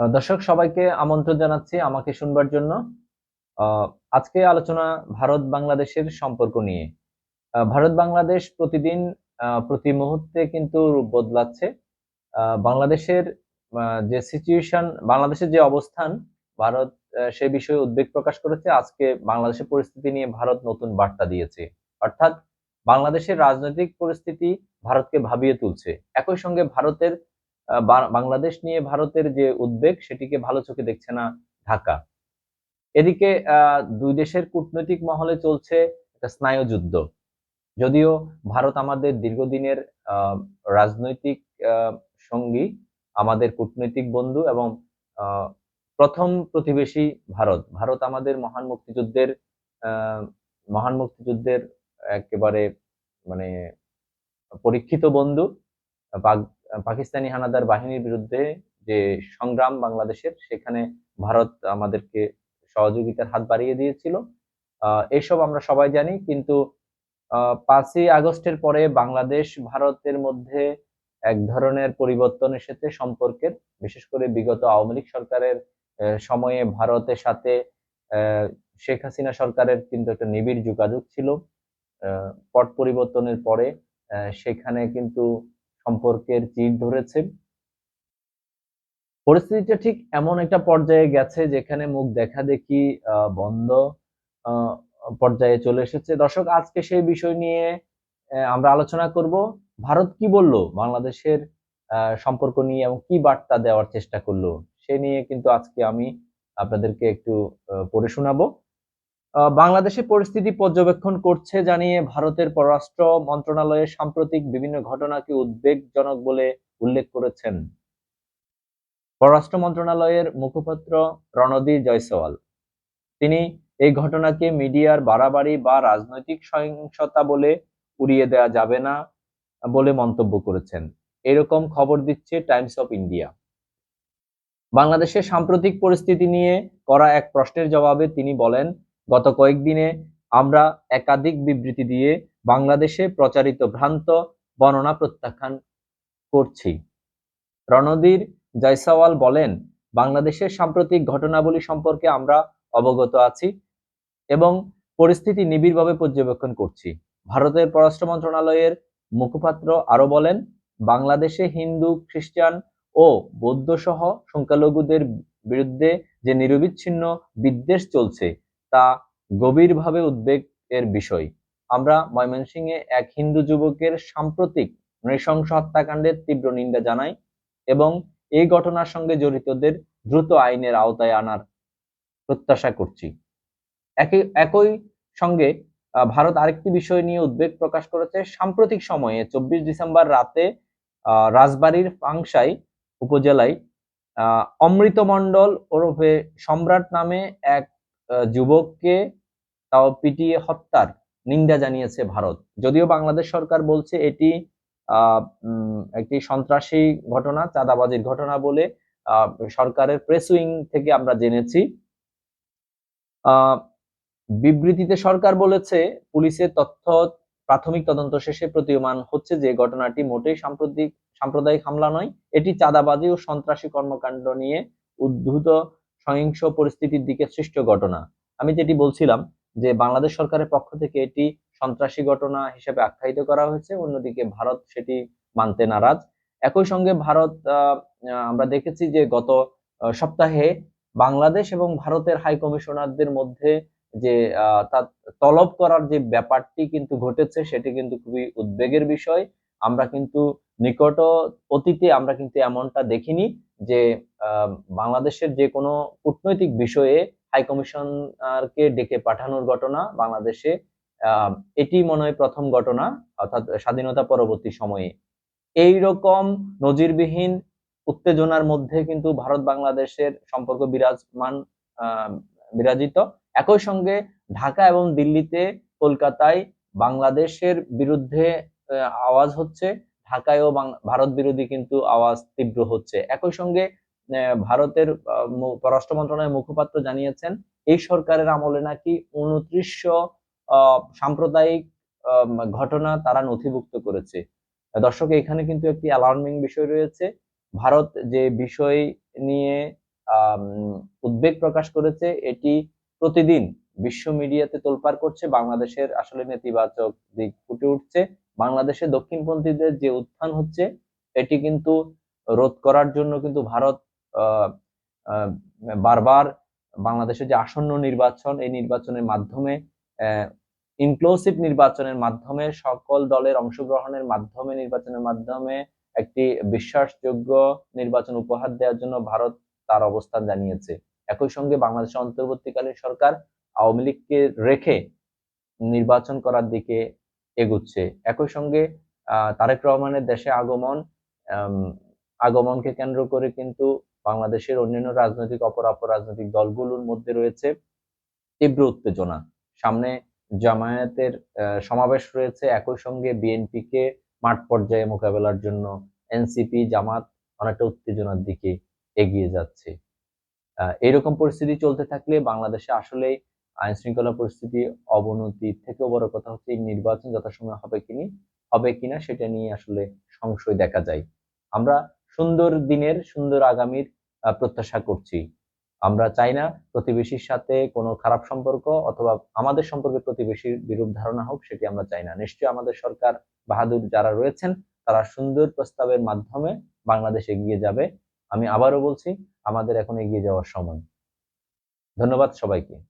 দর্শক, সবাইকে আমন্ত্রণ জানাচ্ছি আমাকে শুনবার জন্য। আজকে আলোচনা ভারত বাংলাদেশের সম্পর্ক নিয়ে। ভারত বাংলাদেশ প্রতিদিন প্রতি মুহূর্তে কিন্তু বদলাচ্ছে। বাংলাদেশের যে সিচুয়েশন বাংলাদেশের যে অবস্থান, ভারত সে বিষয়ে উদ্বেগ প্রকাশ করেছে। আজকে বাংলাদেশের পরিস্থিতি নিয়ে ভারত নতুন বার্তা দিয়েছে। অর্থাৎ বাংলাদেশের রাজনৈতিক পরিস্থিতি ভারতকে ভাবিয়ে তুলছে। একই সঙ্গে ভারতের বাংলাদেশ নিয়ে ভারতের যে উদ্বেগ, সেটিকে ভালো চোখে দেখছে না ঢাকা। এদিকে দুই দেশের কূটনৈতিক মহলে চলছে একটা স্নায়ুযুদ্ধ যদিও ভারত আমাদের দীর্ঘদিনের রাজনৈতিক সঙ্গী, আমাদের কূটনৈতিক বন্ধু এবং প্রথম প্রতিবেশী ভারত। ভারত আমাদের মহান মুক্তিযুদ্ধের মহান মুক্তিযুদ্ধের একেবারে মানে পরীক্ষিত বন্ধু পাকিস্তানি হানাদার বাহিনীর বিরুদ্ধে যে সংগ্রাম বাংলাদেশের, সেখানে ভারত আমাদেরকে সহযোগিতার হাত বাড়িয়ে দিয়েছিল। এসব আমরা সবাই জানি, কিন্তু পাঁচই আগস্টের পরে বাংলাদেশ, ভারতের মধ্যে এক ধরনের পরিবর্তন এসেছে সম্পর্কের। বিশেষ করে বিগত আওয়ামী লীগ সরকারের সময়ে ভারতের সাথে শেখ হাসিনা সরকারের কিন্তু একটা নিবিড় যোগাযোগ ছিল। পট পরিবর্তনের পরে সেখানে কিন্তু সম্পর্কের চির ধরেছে। পরিস্থিতিটা ঠিক এমন একটা পর্যায়ে গেছে যেখানে মুখ দেখা দেখি বন্ধ পর্যায়ে চলে এসেছে। দর্শক, আজকে সেই বিষয় নিয়ে আমরা আলোচনা করব। ভারত কি বলল? বাংলাদেশের সম্পর্ক নিয়ে এবং কি বার্তা দেওয়ার চেষ্টা করল? সে নিয়ে কিন্তু আজকে আমি আপনাদেরকে একটু পড়ে শোনাবো। আহ, বাংলাদেশের পরিস্থিতি পর্যবেক্ষণ করছে জানিয়ে ভারতের পররাষ্ট্র মন্ত্রণালয়ের সাম্প্রতিক বিভিন্ন ঘটনাকে উদ্বেগজনক বলে উল্লেখ করেছেন পররাষ্ট্র মন্ত্রণালয়ের মুখপাত্র রণদী জয়সওয়াল। তিনি এই ঘটনাকে মিডিয়ার বাড়াবাড়ি বা রাজনৈতিক সহিংসতা বলে উড়িয়ে দেওয়া যাবে না বলে মন্তব্য করেছেন। এরকম খবর দিচ্ছে টাইমস অফ ইন্ডিয়া। বাংলাদেশের সাম্প্রতিক পরিস্থিতি নিয়ে করা এক প্রশ্নের জবাবে তিনি বলেন গত কয়েকদিনে আমরা একাধিক বিবৃতি দিয়ে বাংলাদেশে প্রচারিত ভ্রান্ত বর্ণনা প্রত্যাখ্যান করছি। রণধীর জয়সওয়াল বলেন, বাংলাদেশের সাম্প্রতিক ঘটনাবলী সম্পর্কে আমরা অবগত আছি এবং পরিস্থিতি নিবিড়ভাবে পর্যবেক্ষণ করছি। ভারতের পররাষ্ট্র মন্ত্রণালয়ের মুখপাত্র আরও বলেন, বাংলাদেশে হিন্দু, খ্রিস্টান ও বৌদ্ধ সহ সংখ্যালঘুদের বিরুদ্ধে যে নিরবিচ্ছিন্ন বিদ্বেষ চলছে তা গভীরভাবে উদ্বেগের বিষয়। আমরা ময়মনসিংহে এক হিন্দু যুবকের সাম্প্রতিক নৃশংস হত্যাকাণ্ডের তীব্র নিন্দা জানাই এবং এই ঘটনার সঙ্গে জড়িতদের দ্রুত আইনের আওতায় আনার প্রত্যাশা করছি। একই একই সঙ্গে ভারত আরেকটি বিষয় নিয়ে উদ্বেগ প্রকাশ করেছে। সাম্প্রতিক সময়ে চব্বিশ ডিসেম্বর রাতে রাজবাড়ীর পাংশাই উপজেলায় আহ, অমৃত মণ্ডল ওরফে সম্রাট নামে এক যুবককে তাও পিটিয়ে হত্যার নিন্দা জানিয়েছে ভারত। যদিও বাংলাদেশ সরকার বলছে এটি একটি সন্ত্রাসী ঘটনা, চাঁদাবাজির ঘটনা বলে সরকারের প্রেস উইং থেকে আমরা জেনেছি। বিবৃতিতে সরকার বলেছে, পুলিশের তথ্য প্রাথমিক তদন্ত শেষে প্রতীয়মান হচ্ছে যে ঘটনাটি মোটেই সাম্প্রতিক, সাম্প্রদায়িক হামলা নয়, এটি চাঁদাবাজি ও সন্ত্রাসী কর্মকাণ্ড নিয়ে উদ্ভূত সহিংস পরিস্থিতির দিকে সৃষ্ট ঘটনা। আমি যেটি বলছিলাম যে বাংলাদেশ সরকারের পক্ষ থেকে এটি সন্ত্রাসী ঘটনা হিসেবে আখ্যায়িত করা হয়েছে, অন্যদিকে ভারত সেটি মানতে নারাজ। একই সঙ্গে ভারত আমরা দেখেছি যে গত সপ্তাহে বাংলাদেশ এবং ভারতের হাই কমিশনারদের মধ্যে যে তার তলব করার যে ব্যাপারটি কিন্তু ঘটেছে, সেটি কিন্তু খুবই উদ্বেগের বিষয়। আমরা কিন্তু নিকট অতীতে আমরা কিন্তু এমনটা দেখিনি যে বাংলাদেশের যে কোনো কূটনৈতিক বিষয়ে হাই কমিশনারকে ডেকে পাঠানোর ঘটনা বাংলাদেশে এটি মনে হয় প্রথম ঘটনা, অর্থাৎ স্বাধীনতা পরবর্তী সময়ে। এই রকম নজিরবিহীন উত্তেজনার মধ্যে কিন্তু ভারত বাংলাদেশের সম্পর্ক বিরাজমান বিরাজিত। একই সঙ্গে ঢাকা এবং দিল্লিতে কলকাতায় বাংলাদেশের বিরুদ্ধে আওয়াজ হচ্ছে, ঢাকায়ও ভারত বিরোধী কিন্তু আওয়াজ তীব্র হচ্ছে। একই সঙ্গে ভারতের পররাষ্ট্র মন্ত্রণালয়ের মুখপাত্র জানিয়েছেন, এই সরকারের আমলে নাকি উনত্রিশশো সাম্প্রদায়িক ঘটনা তারা নথিভুক্ত করেছে। দর্শক, এখানে কিন্তু একটি অ্যালার্মিং বিষয় রয়েছে। ভারত যে বিষয় নিয়ে উদ্বেগ প্রকাশ করেছে, এটি প্রতিদিন বিশ্ব মিডিয়াতে তোলপাড় করছে। বাংলাদেশের আসলে নেতিবাচক দিক ফুটে উঠছে। বাংলাদেশে দক্ষিণপন্থীদের যে উত্থান হচ্ছে, এটি কিন্তু রোধ করার জন্য কিন্তু ভারত বারবার বাংলাদেশে যে আসন্ন নির্বাচন, এই নির্বাচনের মাধ্যমে ইনক্লুসিভ নির্বাচনের মাধ্যমে, সকল দলের অংশগ্রহণের মাধ্যমে, নির্বাচনের মাধ্যমে একটি বিশ্বাসযোগ্য নির্বাচন উপহার দেওয়ার জন্য ভারত তার অবস্থান জানিয়েছে। একই সঙ্গে বাংলাদেশের অন্তর্বর্তীকালীন সরকার আওয়ামী লীগকে রেখে নির্বাচন করার দিকে এগুচ্ছে। একই সঙ্গে তারেক রহমানের দেশে আগমন আগমনকে কেন্দ্র করে কিন্তু বাংলাদেশের অন্যান্য রাজনৈতিক অপর অপর রাজনৈতিক দলগুলোর মধ্যে রয়েছে তীব্র উত্তেজনা। সামনে জামায়াতের সমাবেশ রয়েছে। একই সঙ্গে বিএনপি কে মাঠ পর্যায়ে মোকাবেলার জন্য এনসিপি, জামাত অনেকটা উত্তেজনার দিকে এগিয়ে যাচ্ছে। এরকম পরিস্থিতি চলতে থাকলে বাংলাদেশে আসলে আইন শৃঙ্খলা পরিস্থিতি অবনতির থেকেও বড় কথা হচ্ছে নির্বাচন যথাসময়ে হবে কিনি হবে কিনা সেটা নিয়ে আসলে সংশয় দেখা যায়। আমরা সুন্দর দিনের, সুন্দর আগামীর প্রত্যাশা করছি। আমরা চাই না প্রতিবেশীর সাথে কোনো খারাপ সম্পর্ক অথবা আমাদের সম্পর্কে প্রতিবেশীর বিরূপ ধারণা হোক, সেটি আমরা চাই না। নিশ্চয়ই আমাদের সরকার বাহাদুর যারা রয়েছেন, তারা সুন্দর প্রস্তাবের মাধ্যমে বাংলাদেশ এগিয়ে যাবে। আমি আবারও বলছি, আমাদের এখন এগিয়ে যাওয়ার সময়। ধন্যবাদ সবাইকে।